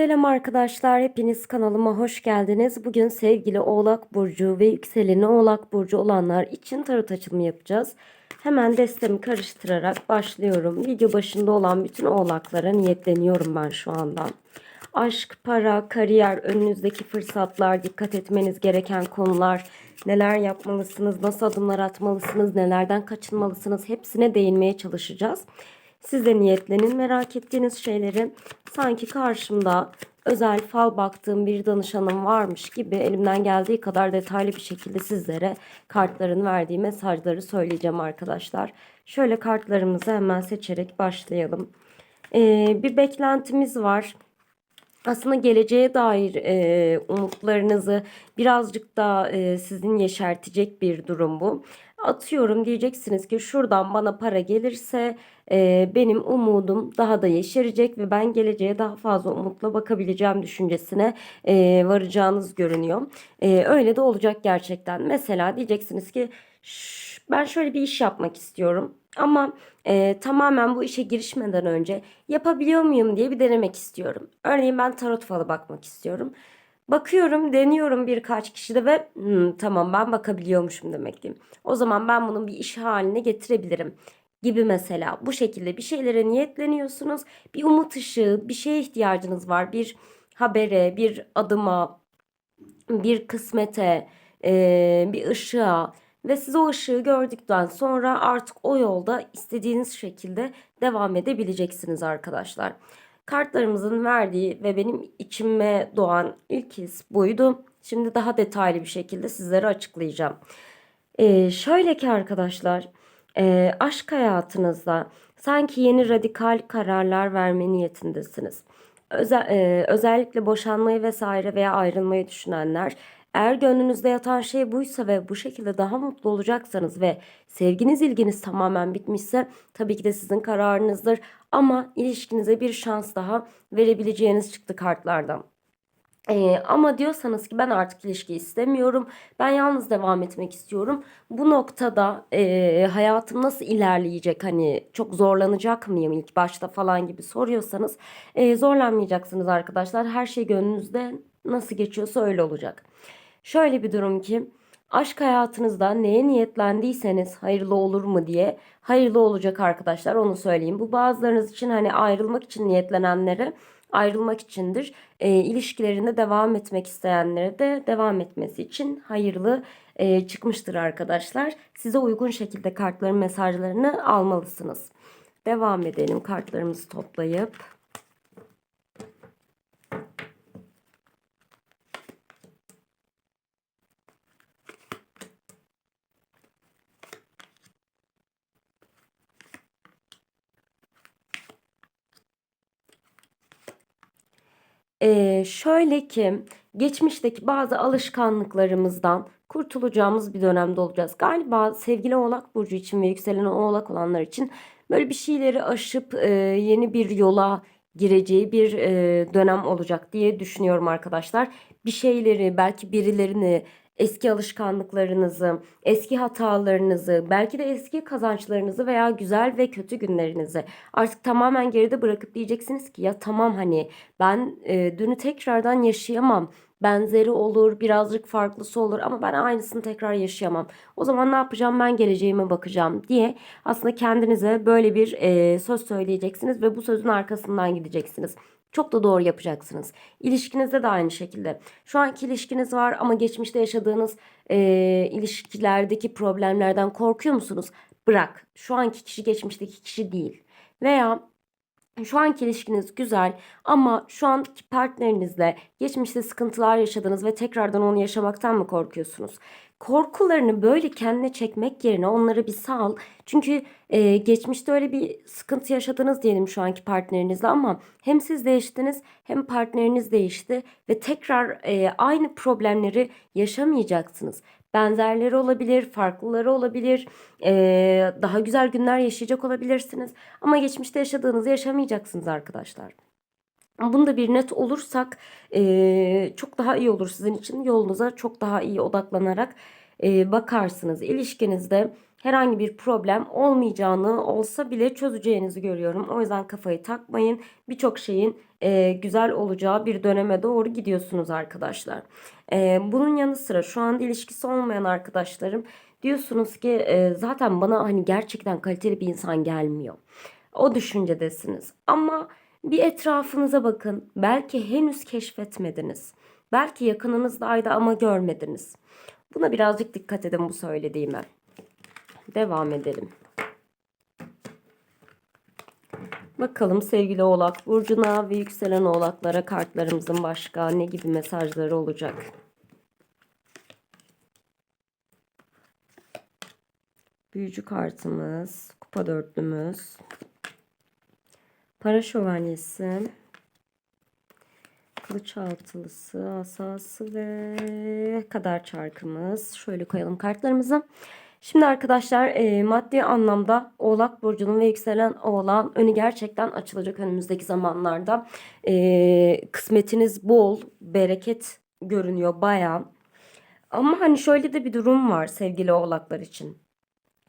Selam arkadaşlar, hepiniz kanalıma hoş geldiniz. Bugün sevgili Oğlak Burcu ve yükseleni Oğlak Burcu olanlar için tarot açılımı yapacağız. Hemen destemi karıştırarak başlıyorum. Video başında olan bütün oğlaklara niyetleniyorum ben şu anda. Aşk, para, kariyer, önünüzdeki fırsatlar, dikkat etmeniz gereken konular, neler yapmalısınız, nasıl adımlar atmalısınız, nelerden kaçınmalısınız hepsine değinmeye çalışacağız. Siz de niyetlenin merak ettiğiniz şeyleri sanki karşımda özel fal baktığım bir danışanım varmış gibi elimden geldiği kadar detaylı bir şekilde sizlere kartların verdiği mesajları söyleyeceğim arkadaşlar. Şöyle kartlarımızı hemen seçerek başlayalım. Ee, bir beklentimiz var aslında geleceğe dair e, umutlarınızı birazcık da e, sizin yeşertecek bir durum bu. Atıyorum diyeceksiniz ki şuradan bana para gelirse e, benim umudum daha da yeşerecek ve ben geleceğe daha fazla umutla bakabileceğim düşüncesine e, varacağınız görünüyor. E, öyle de olacak gerçekten. Mesela diyeceksiniz ki "Şş, ben şöyle bir iş yapmak istiyorum. Ama e, tamamen bu işe girişmeden önce yapabiliyor muyum diye bir denemek istiyorum. Örneğin ben tarot falı bakmak istiyorum. Bakıyorum, deniyorum birkaç kişide ve "Hmm, tamam ben bakabiliyormuşum demekteyim. O zaman ben bunun bir iş haline getirebilirim gibi mesela. Bu şekilde bir şeylere niyetleniyorsunuz. Bir umut ışığı, bir şeye ihtiyacınız var. Bir habere, bir adıma, bir kısmete, bir ışığa ve siz o ışığı gördükten sonra artık o yolda istediğiniz şekilde devam edebileceksiniz arkadaşlar. Kartlarımızın verdiği ve benim içime doğan ilk his buydu. Şimdi daha detaylı bir şekilde sizlere açıklayacağım. Ee, şöyle ki arkadaşlar, e, aşk hayatınızda sanki yeni radikal kararlar verme niyetindesiniz. Özel, e, özellikle boşanmayı vesaire veya ayrılmayı düşünenler eğer gönlünüzde yatan şey buysa ve bu şekilde daha mutlu olacaksanız ve sevginiz ilginiz tamamen bitmişse tabii ki de sizin kararınızdır. Ama ilişkinize bir şans daha verebileceğiniz çıktı kartlardan. Ee, ama diyorsanız ki ben artık ilişki istemiyorum. Ben yalnız devam etmek istiyorum. Bu noktada e, hayatım nasıl ilerleyecek? Hani çok zorlanacak mıyım ilk başta falan gibi soruyorsanız e, zorlanmayacaksınız arkadaşlar. Her şey gönlünüzde nasıl geçiyorsa öyle olacak. Şöyle bir durum ki aşk hayatınızda neye niyetlendiyseniz hayırlı olur mu diye hayırlı olacak arkadaşlar onu söyleyeyim. Bu bazılarınız için hani ayrılmak için niyetlenenlere ayrılmak içindir. E, ilişkilerinde devam etmek isteyenlere de devam etmesi için hayırlı e, çıkmıştır arkadaşlar. Size uygun şekilde kartların mesajlarını almalısınız. Devam edelim kartlarımızı toplayıp. Ee, şöyle ki geçmişteki bazı alışkanlıklarımızdan kurtulacağımız bir dönemde olacağız. Galiba sevgili Oğlak Burcu için ve yükselen Oğlak olanlar için böyle bir şeyleri aşıp e, yeni bir yola gireceği bir e, dönem olacak diye düşünüyorum arkadaşlar. Bir şeyleri belki birilerini eski alışkanlıklarınızı, eski hatalarınızı, belki de eski kazançlarınızı veya güzel ve kötü günlerinizi artık tamamen geride bırakıp diyeceksiniz ki ya tamam hani ben e, dünü tekrardan yaşayamam. Benzeri olur, birazcık farklısı olur ama ben aynısını tekrar yaşayamam. O zaman ne yapacağım? Ben geleceğime bakacağım diye aslında kendinize böyle bir e, söz söyleyeceksiniz ve bu sözün arkasından gideceksiniz. Çok da doğru yapacaksınız. İlişkinizde de aynı şekilde. Şu anki ilişkiniz var ama geçmişte yaşadığınız e, ilişkilerdeki problemlerden korkuyor musunuz? Bırak. Şu anki kişi geçmişteki kişi değil. Veya şu anki ilişkiniz güzel ama şu anki partnerinizle geçmişte sıkıntılar yaşadınız ve tekrardan onu yaşamaktan mı korkuyorsunuz? Korkularını böyle kendine çekmek yerine onları bir sal. Çünkü e, geçmişte öyle bir sıkıntı yaşadınız diyelim şu anki partnerinizle ama hem siz değiştiniz hem partneriniz değişti ve tekrar e, aynı problemleri yaşamayacaksınız. Benzerleri olabilir, farklıları olabilir, ee, daha güzel günler yaşayacak olabilirsiniz. Ama geçmişte yaşadığınızı yaşamayacaksınız arkadaşlar. Bunda bir net olursak ee, çok daha iyi olur sizin için. Yolunuza çok daha iyi odaklanarak ee, bakarsınız. İlişkinizde herhangi bir problem olmayacağını olsa bile çözeceğinizi görüyorum. O yüzden kafayı takmayın. Birçok şeyin e, güzel olacağı bir döneme doğru gidiyorsunuz arkadaşlar. E, bunun yanı sıra şu anda ilişkisi olmayan arkadaşlarım diyorsunuz ki e, zaten bana hani gerçekten kaliteli bir insan gelmiyor. O düşüncedesiniz. Ama bir etrafınıza bakın. Belki henüz keşfetmediniz. Belki yakınınızdaydı ama görmediniz. Buna birazcık dikkat edin bu söylediğime. Devam edelim. Bakalım sevgili Oğlak Burcu'na ve yükselen Oğlaklara kartlarımızın başka ne gibi mesajları olacak? Büyücü kartımız, kupa dörtlümüz, para şövalyesi, kılıç altılısı, asası ve kader çarkımız. Şöyle koyalım kartlarımızı. Şimdi arkadaşlar e, maddi anlamda Oğlak Burcu'nun ve yükselen Oğlak'ın önü gerçekten açılacak önümüzdeki zamanlarda. E, kısmetiniz bol, bereket görünüyor bayağı. Ama hani şöyle de bir durum var sevgili Oğlaklar için.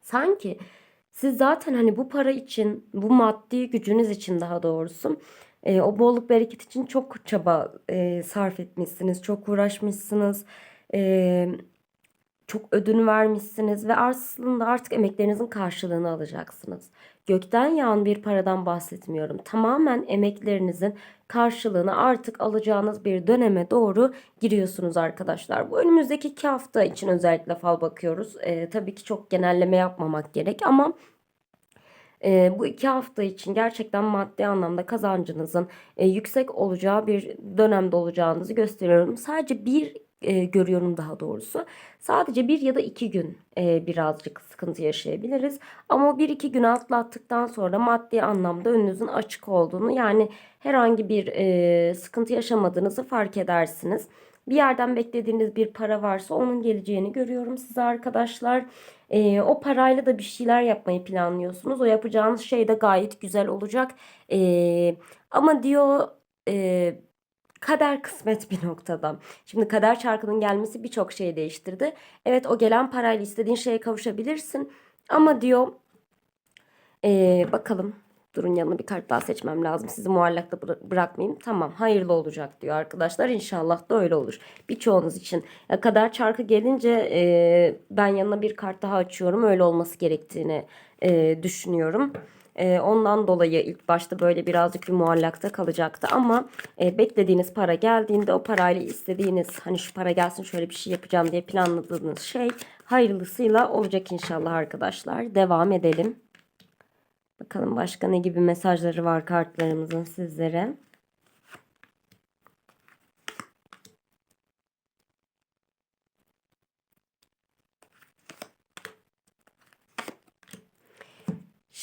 Sanki siz zaten hani bu para için, bu maddi gücünüz için daha doğrusu e, o bolluk bereket için çok çaba e, sarf etmişsiniz, çok uğraşmışsınız. E, çok ödün vermişsiniz ve aslında artık emeklerinizin karşılığını alacaksınız. Gökten yağan bir paradan bahsetmiyorum. Tamamen emeklerinizin karşılığını artık alacağınız bir döneme doğru giriyorsunuz arkadaşlar. Bu önümüzdeki iki hafta için özellikle fal bakıyoruz. Ee, tabii ki çok genelleme yapmamak gerek ama e, bu iki hafta için gerçekten maddi anlamda kazancınızın e, yüksek olacağı bir dönemde olacağınızı gösteriyorum. Sadece bir e, görüyorum daha doğrusu. Sadece bir ya da iki gün e, birazcık sıkıntı yaşayabiliriz. Ama o bir iki gün atlattıktan sonra maddi anlamda önünüzün açık olduğunu yani herhangi bir e, sıkıntı yaşamadığınızı fark edersiniz. Bir yerden beklediğiniz bir para varsa onun geleceğini görüyorum size arkadaşlar. E, o parayla da bir şeyler yapmayı planlıyorsunuz. O yapacağınız şey de gayet güzel olacak. E, ama diyor e, kader kısmet bir noktada. Şimdi kader çarkının gelmesi birçok şeyi değiştirdi. Evet o gelen parayla istediğin şeye kavuşabilirsin. Ama diyor ee, bakalım durun yanına bir kart daha seçmem lazım. Sizi muallakta bıra- bırakmayayım. Tamam hayırlı olacak diyor arkadaşlar. İnşallah da öyle olur. Birçoğunuz için. Ya kader çarkı gelince e, ben yanına bir kart daha açıyorum. Öyle olması gerektiğini e, düşünüyorum. E, ondan dolayı ilk başta böyle birazcık bir muallakta kalacaktı ama e, beklediğiniz para geldiğinde o parayla istediğiniz hani şu para gelsin şöyle bir şey yapacağım diye planladığınız şey hayırlısıyla olacak inşallah arkadaşlar. Devam edelim. Bakalım başka ne gibi mesajları var kartlarımızın sizlere.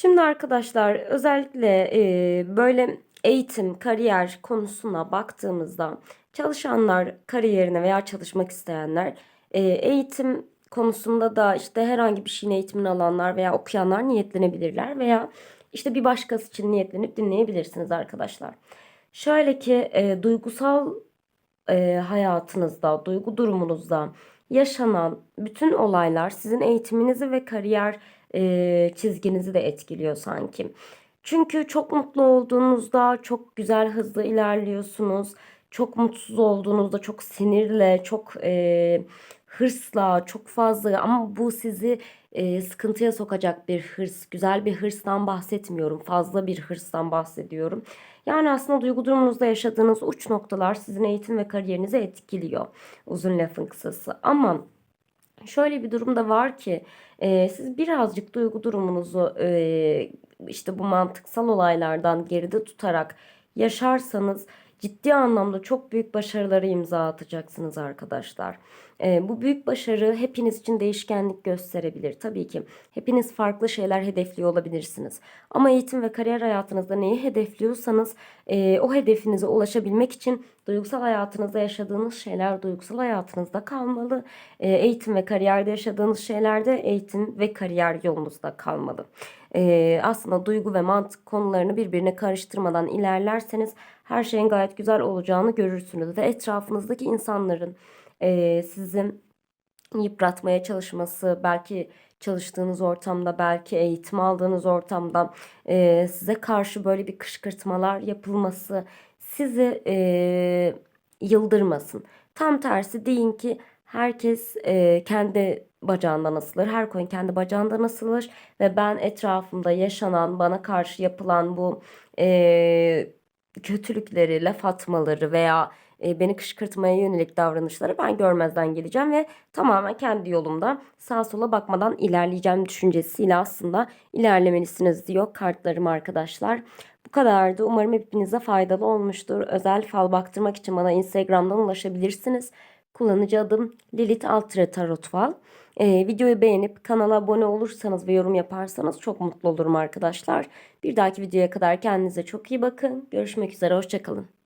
Şimdi arkadaşlar özellikle e, böyle eğitim, kariyer konusuna baktığımızda çalışanlar kariyerine veya çalışmak isteyenler e, eğitim konusunda da işte herhangi bir şeyin eğitimini alanlar veya okuyanlar niyetlenebilirler veya işte bir başkası için niyetlenip dinleyebilirsiniz arkadaşlar. Şöyle ki e, duygusal e, hayatınızda, duygu durumunuzda yaşanan bütün olaylar sizin eğitiminizi ve kariyer e, çizginizi de etkiliyor sanki. Çünkü çok mutlu olduğunuzda çok güzel hızlı ilerliyorsunuz. Çok mutsuz olduğunuzda çok sinirle, çok e, hırsla, çok fazla ama bu sizi e, sıkıntıya sokacak bir hırs, güzel bir hırstan bahsetmiyorum. Fazla bir hırstan bahsediyorum. Yani aslında duygu durumunuzda yaşadığınız uç noktalar sizin eğitim ve kariyerinizi etkiliyor. Uzun lafın kısası. Ama şöyle bir durum da var ki e, siz birazcık duygu durumunuzu e, işte bu mantıksal olaylardan geride tutarak yaşarsanız ciddi anlamda çok büyük başarılara imza atacaksınız arkadaşlar. E, bu büyük başarı hepiniz için değişkenlik gösterebilir. Tabii ki hepiniz farklı şeyler hedefliyor olabilirsiniz. Ama eğitim ve kariyer hayatınızda neyi hedefliyorsanız e, o hedefinize ulaşabilmek için duygusal hayatınızda yaşadığınız şeyler duygusal hayatınızda kalmalı. E, eğitim ve kariyerde yaşadığınız şeyler de eğitim ve kariyer yolunuzda kalmalı. E, aslında duygu ve mantık konularını birbirine karıştırmadan ilerlerseniz her şeyin gayet güzel olacağını görürsünüz ve etrafınızdaki insanların e, sizi yıpratmaya çalışması, belki çalıştığınız ortamda belki eğitim aldığınız ortamda e, size karşı böyle bir kışkırtmalar yapılması sizi e, yıldırmasın. Tam tersi deyin ki herkes e, kendi bacağından asılır. Her koyun kendi bacağından asılır ve ben etrafımda yaşanan bana karşı yapılan bu e, kötülükleri, laf atmaları veya e, beni kışkırtmaya yönelik davranışları ben görmezden geleceğim ve tamamen kendi yolumda sağa sola bakmadan ilerleyeceğim düşüncesiyle aslında ilerlemelisiniz diyor kartlarım arkadaşlar. Bu kadardı. Umarım hepinize faydalı olmuştur. Özel fal baktırmak için bana Instagram'dan ulaşabilirsiniz. Kullanıcı adım Lilith Altre Tarot Fal. Ee, videoyu beğenip kanala abone olursanız ve yorum yaparsanız çok mutlu olurum arkadaşlar. Bir dahaki videoya kadar kendinize çok iyi bakın. Görüşmek üzere. Hoşçakalın.